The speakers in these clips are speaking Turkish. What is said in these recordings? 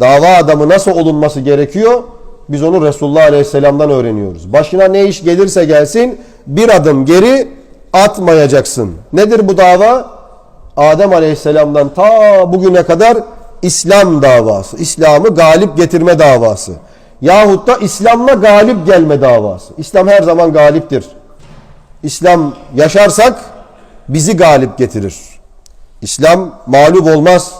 Dava adamı nasıl olunması gerekiyor? Biz onu Resulullah Aleyhisselam'dan öğreniyoruz. Başına ne iş gelirse gelsin bir adım geri atmayacaksın. Nedir bu dava? Adem Aleyhisselam'dan ta bugüne kadar İslam davası. İslam'ı galip getirme davası. Yahut da İslam'la galip gelme davası. İslam her zaman galiptir. İslam yaşarsak bizi galip getirir. İslam mağlup olmaz.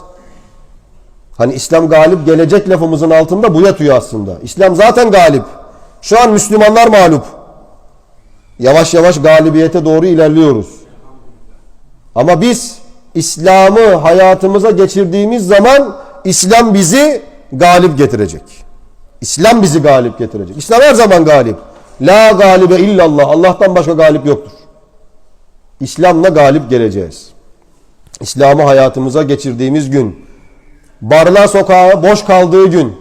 Hani İslam galip gelecek lafımızın altında bu yatıyor aslında. İslam zaten galip. Şu an Müslümanlar mağlup. Yavaş yavaş galibiyete doğru ilerliyoruz. Ama biz İslam'ı hayatımıza geçirdiğimiz zaman İslam bizi galip getirecek. İslam bizi galip getirecek. İslam her zaman galip. La galibe illallah. Allah'tan başka galip yoktur. İslam'la galip geleceğiz. İslam'ı hayatımıza geçirdiğimiz gün, barlar sokağı boş kaldığı gün,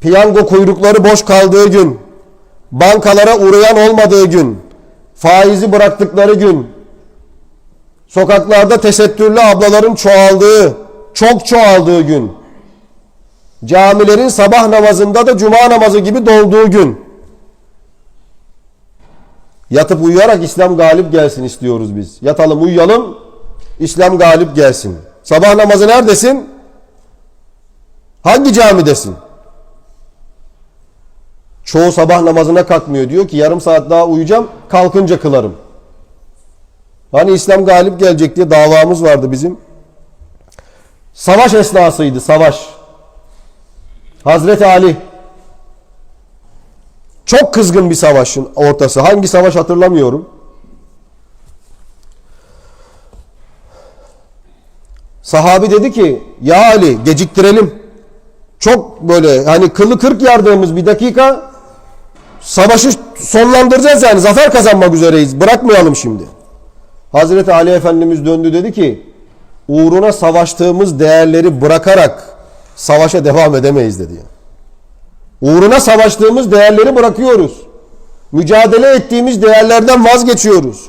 piyango kuyrukları boş kaldığı gün, bankalara uğrayan olmadığı gün, faizi bıraktıkları gün, sokaklarda tesettürlü ablaların çoğaldığı, çok çoğaldığı gün, camilerin sabah namazında da cuma namazı gibi dolduğu gün, yatıp uyuyarak İslam galip gelsin istiyoruz biz. Yatalım uyuyalım, İslam galip gelsin. Sabah namazı neredesin? Hangi camidesin? Çoğu sabah namazına kalkmıyor. Diyor ki yarım saat daha uyuyacağım, kalkınca kılarım. Hani İslam galip gelecek diye davamız vardı bizim. Savaş esnasıydı, savaş. Hazreti Ali çok kızgın bir savaşın ortası. Hangi savaş hatırlamıyorum. Sahabi dedi ki ya Ali geciktirelim. Çok böyle hani kılı kırk yardığımız bir dakika savaşı sonlandıracağız yani zafer kazanmak üzereyiz. Bırakmayalım şimdi. Hazreti Ali Efendimiz döndü dedi ki uğruna savaştığımız değerleri bırakarak savaşa devam edemeyiz dedi. Uğruna savaştığımız değerleri bırakıyoruz. Mücadele ettiğimiz değerlerden vazgeçiyoruz.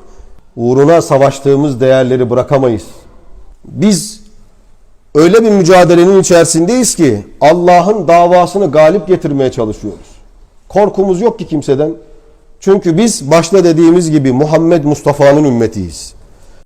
Uğruna savaştığımız değerleri bırakamayız. Biz öyle bir mücadelenin içerisindeyiz ki Allah'ın davasını galip getirmeye çalışıyoruz. Korkumuz yok ki kimseden. Çünkü biz başta dediğimiz gibi Muhammed Mustafa'nın ümmetiyiz.